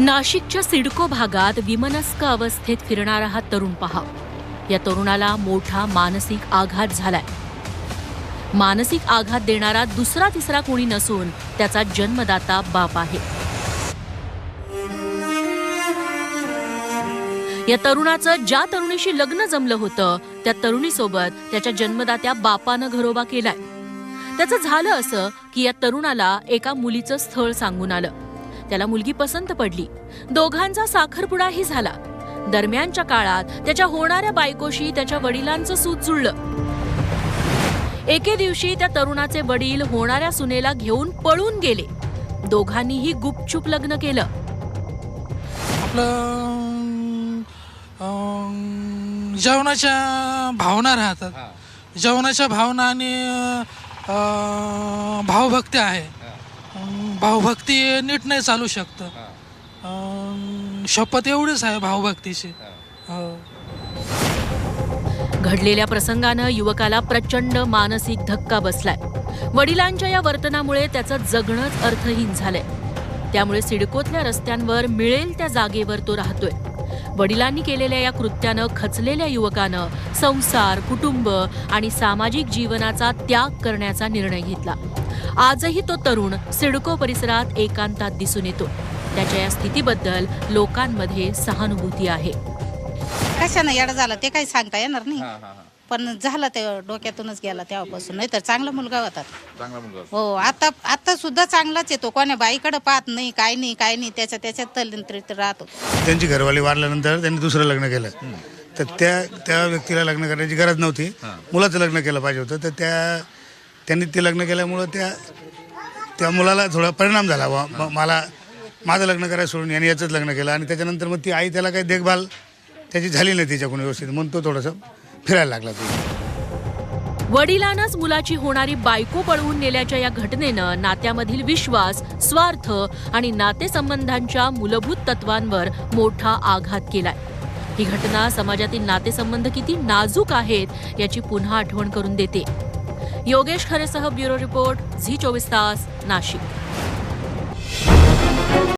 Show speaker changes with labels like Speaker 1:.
Speaker 1: नाशिकच्या सिडको भागात विमनस्क अवस्थेत फिरणारा हा तरुण पहा. या तरुणाला मोठा मानसिक आघात झालाय. मानसिक आघात देणारा दुसरा तिसरा कोणी नसून त्याचा जन्मदाता बाप आहे. या तरुणाचं ज्या तरुणीशी लग्न जमलं होतं त्या तरुणीसोबत त्याच्या जन्मदात्या बापानं घरोबा केलाय. त्याचं झालं असं की या तरुणाला एका मुलीचं स्थळ सांगून आलं. त्याला मुलगी पसंत पडली. दोघांचा साखरपुडाही झाला. दरम्यानच्या काळात त्याच्या होणाऱ्या बायकोशी त्याच्या वडिलांचं सूत जुळलं. एके दिवशी त्या तरुणाचे वडील होणाऱ्या सुनेला घेऊन पळून गेले. दोघांनीही गुपचूप लग्न केलं.
Speaker 2: आपलं जेवणाच्या भावना राहतात. जेवणाच्या भावना आणि अं, भावभक्ती आहे. भावभक्ती नीट नाही चालू शकतं. अं, शपथ एवढीच आहे भावभक्तीची. हो.
Speaker 1: घडलेल्या प्रसंगानं युवकाला प्रचंड मानसिक धक्का बसलाय. वडिलांच्या या वर्तनामुळे त्याचं जगणंच अर्थहीन झालंय. त्यामुळे सिडकोतल्या रस्त्यांवर मिळेल त्या जागेवर तो राहतोय. वडिलांनी केलेल्या या कृत्यानं खचलेल्या युवकानं संसार कुटुंब आणि सामाजिक जीवनाचा त्याग करण्याचा निर्णय घेतला. आजही तो तरुण सिडको परिसरात एकांतात दिसून येतो. त्याच्या या स्थितीबद्दल लोकांमध्ये सहानुभूती आहे.
Speaker 3: कशानं येडं झालं ते काही सांगता येणार नाही. पण झालं ते डोक्यातूनच गेला तेव्हापासून. नाही तर चांगला मुलगा होता.
Speaker 4: चांगला मुलगा
Speaker 3: हो आता आता सुद्धा चांगलाच येतो. कोण्या बाईकडे पाहत नाही काय नाही काय नाही. त्याच्या त्याच्यात तल्लीन राहतो.
Speaker 5: त्यांची घरवाली वारल्यानंतर त्यांनी दुसरं लग्न केलं. तर त्या त्या व्यक्तीला लग्न करण्याची गरज नव्हती. मुलाचं लग्न केलं पाहिजे होतं. तर त्या त्यांनी ते लग्न केल्यामुळं त्या त्या मुलाला थोडा परिणाम झाला बा मला माझं लग्न करायला सोडून यांनी याचंच लग्न केलं आणि त्याच्यानंतर मग ती आई त्याला काही देखभाल त्याची झाली नाही तिच्याकडून व्यवस्थित. म्हणून तो थोडंसं फिरायला लागला तो
Speaker 1: वडिलांनाच मुलाची होणारी बायको पळवून नेल्याच्या या घटनेनं नात्यामधील विश्वास स्वार्थ आणि नातेसंबंधांच्या मूलभूत तत्वांवर मोठा आघात केलाय. ही घटना समाजातील नातेसंबंध किती नाजूक आहेत याची पुन्हा आठवण करून देते. योगेश खरेसह ब्युरो रिपोर्ट झी चोवीस तास नाशिक.